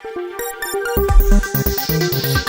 Thank you.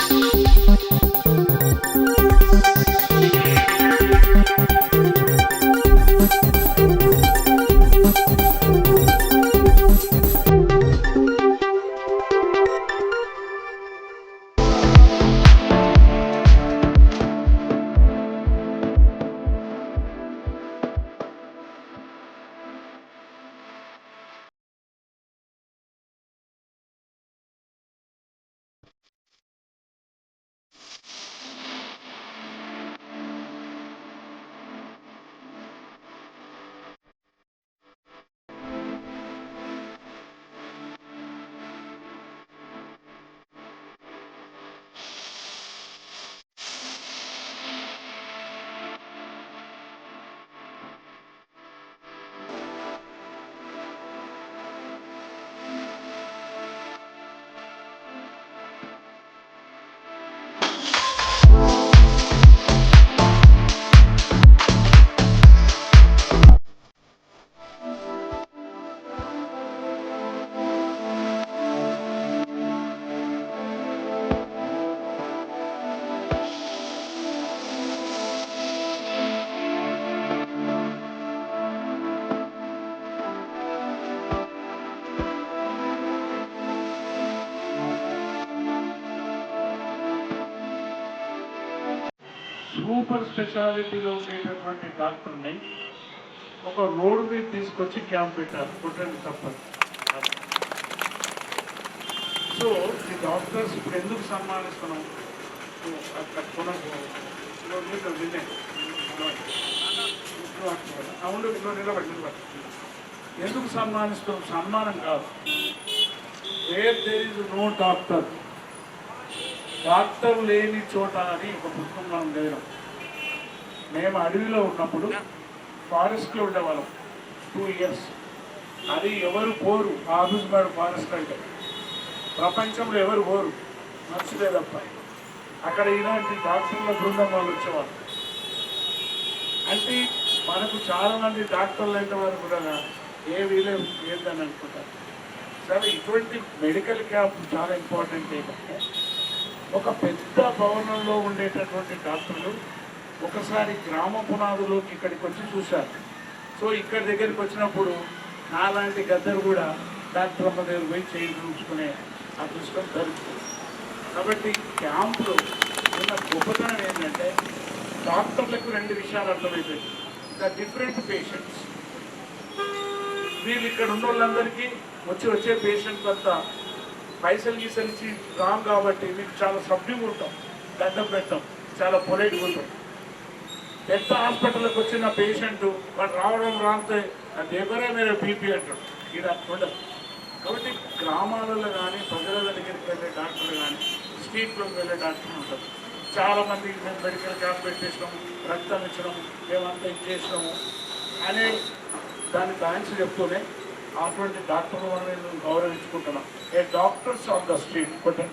Super స్పెషాలిటీలో ఉండేటటువంటి డాక్టర్ని ఒక రోడ్డు మీద తీసుకొచ్చి క్యాంప్ పెట్టారు కుట్రని తప్పదు. సో ఈ డాక్టర్స్ ఇప్పుడు ఎందుకు సన్మానిస్తున్నాం? అక్కడ కొనకు. మీరు వినే అవును ఇంట్లో నిలబడి నిలబడి. ఎందుకు సన్మానిస్తున్నాం? సన్మానం కాదు. Where there is no doctor doctor లేని చోట అని ఒక పుస్తకం మనం చదివాం మేము అడవిలో ఉన్నప్పుడు ఫారెస్ట్లో ఉండేవాళ్ళం. టూ ఇయర్స్ అది ఎవరు పోరు? ఆఫీస్గాడు ఫారెస్ట్ అంటే. ప్రపంచంలో ఎవరు పోరు? మనుషులే తప్ప అక్కడ ఇలాంటి డాక్టర్ల బృందం వాళ్ళు వచ్చేవాళ్ళు. అంటే మనకు చాలా మంది డాక్టర్లు అయితే వారు కూడా ఏ వీలే ఏందని అనుకుంటారు. సరే ఇటువంటి మెడికల్ క్యాంప్ చాలా ఇంపార్టెంట్ ఏంటంటే ఒక పెద్ద భవనంలో ఉండేటటువంటి డాక్టర్లు ఒకసారి గ్రామ పునాదులోకి ఇక్కడికి వచ్చి చూశారు. సో ఇక్కడ దగ్గరికి వచ్చినప్పుడు నాలాంటి గద్దరు కూడా డాక్టర్ అమ్మ దగ్గర పోయి చేయించుకునే అదృష్టం దొరుకుతుంది కాబట్టి క్యాంపులో ఉన్న గొప్పతనం ఏంటంటే డాక్టర్లకు రెండు విషయాలు అర్థమైపోయింది ద డిఫరెంట్ పేషెంట్స్. వీళ్ళు ఇక్కడ ఉన్న వాళ్ళందరికీ వచ్చి వచ్చే పేషెంట్ అంతా పైసలు గీసలు రాం కాబట్టి మీకు చాలా సభ్యుగా ఉంటాం దండం పెడతాం చాలా పొలైట్గా ఉంటాం. పెద్ద హాస్పిటల్కి వచ్చిన పేషెంట్ వాడు రావడం రాంతే ఎవరే మీరు బీపీ అంటాడు. ఇక్కడ ఉండదు. కాబట్టి గ్రామాలలో కానీ ప్రజల దగ్గరికి వెళ్ళే డాక్టర్లు కానీ స్ట్రీట్లోకి వెళ్ళే డాక్టర్లు ఉంటారు. చాలామంది మేము మెడికల్ క్యాంప్ పెట్టేసినాము రక్తం ఇచ్చడం మేమంతా ఇచ్చేసినాము అనే దాని థ్యాంక్స్ చెప్తూనే అటువంటి డాక్టర్లు మనం గౌరవించుకుంటున్నాం. A doctors of the street కొట్టని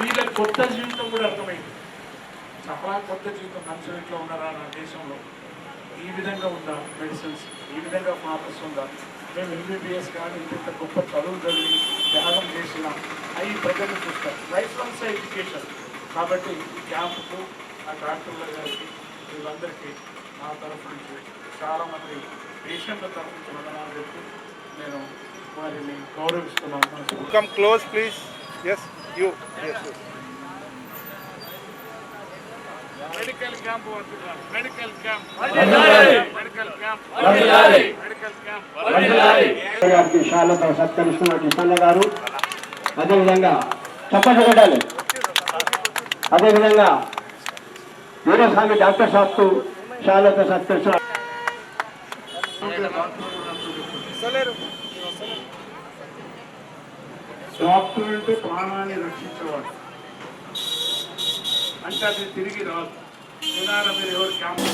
వీళ్ళ కొత్త జీవితం కూడా అర్థమైంది. చాలా కొత్త జీవితం మనుషులు ఇట్లా ఉన్నారా నా దేశంలో? ఈ విధంగా ఉందా మెడిసిన్స్? ఈ విధంగా ఫార్మస్ ఉందా? మేము ఎంబీబీఎస్ కానీ ఇంత గొప్ప చదువు చదివి త్యాగం చేసిన అవి ప్రజలు చూస్తారు లైఫ్ లాంగ్స్ ఎడ్యుకేషన్. కాబట్టి ఈ క్యాంపుకు ఆ డాక్టర్ల గారికి వీళ్ళందరికీ నా తరఫు నుంచి చాలామంది పేషెంట్ల చెప్పి నేను వారిని గౌరవిస్తున్నాను please. Yes, you. Yes, yes. Medical camp వస్తున్నారు medical camp medical camp medical camp గారికి షాలతో సత్కరిస్తున్న కిషన్న గారు. అదేవిధంగా చప్పట్లు కొట్టాలి. అదేవిధంగా వీరస్వామి డాక్టర్ సాబ్కు షాలతో సత్కరిస్తున్న డాక్టర్ అంటే ప్రాణాన్ని రక్షించేవాడు అంటే అది తిరిగి రాదు మీరు ఎవరు camp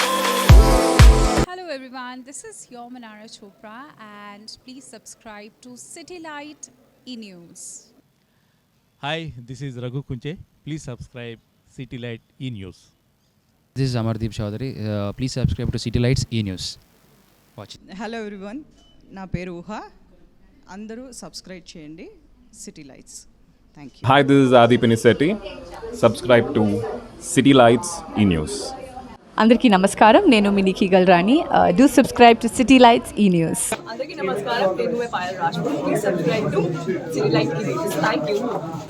Hello everyone, this is your Manara Chopra and please subscribe to City Light e-news. Hi, this is Raghu Kunche. Please subscribe City Light E News. This is Amardeep Chaudhary. Uh, please subscribe to City Lights E watching hello everyone నా పేరు ఊహ. అందరూ subscribe చేయండి. City Lights thank you hi this is Adipini subscribe to City Lights E News అందరికీ నమస్కారం. నేను మినికి Galrani. Do subscribe to City Lights E News అందరికీ నమస్కారం.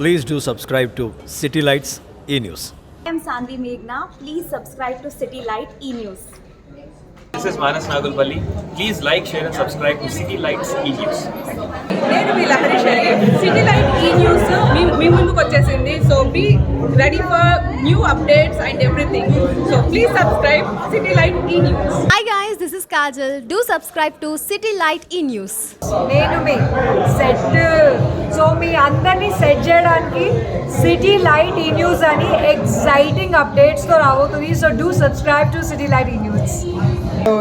Please do subscribe to City Lights E News I'm Saanvi మేఘ్నా please subscribe to City Light E News This is Manas Nagulpalli. Please like, share, and subscribe to City Lights e News. నేను మీ Lahari Sharif City Light E News మీ మీ ముందుకు వచ్చేసింది. So be ready for new updates and everything so please subscribe City Light E News hi guys this is Kajal do subscribe to City Light E News నేను మీ set so మీ అందరినీ set చేయడానికి City Light E News అని exciting అప్డేట్స్తో రాబోతుంది so do subscribe to City Light E News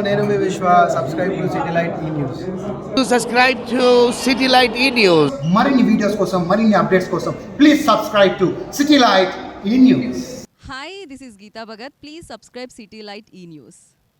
నేను మీ Vishwa subscribe to City Light E News subscribe to City Light E News మరిన్ని వీడియోస్ కోసం మరిన్ని అప్డేట్స్ కోసం please subscribe to City Light E News hi this is Geeta Bhagat please subscribe City Light E News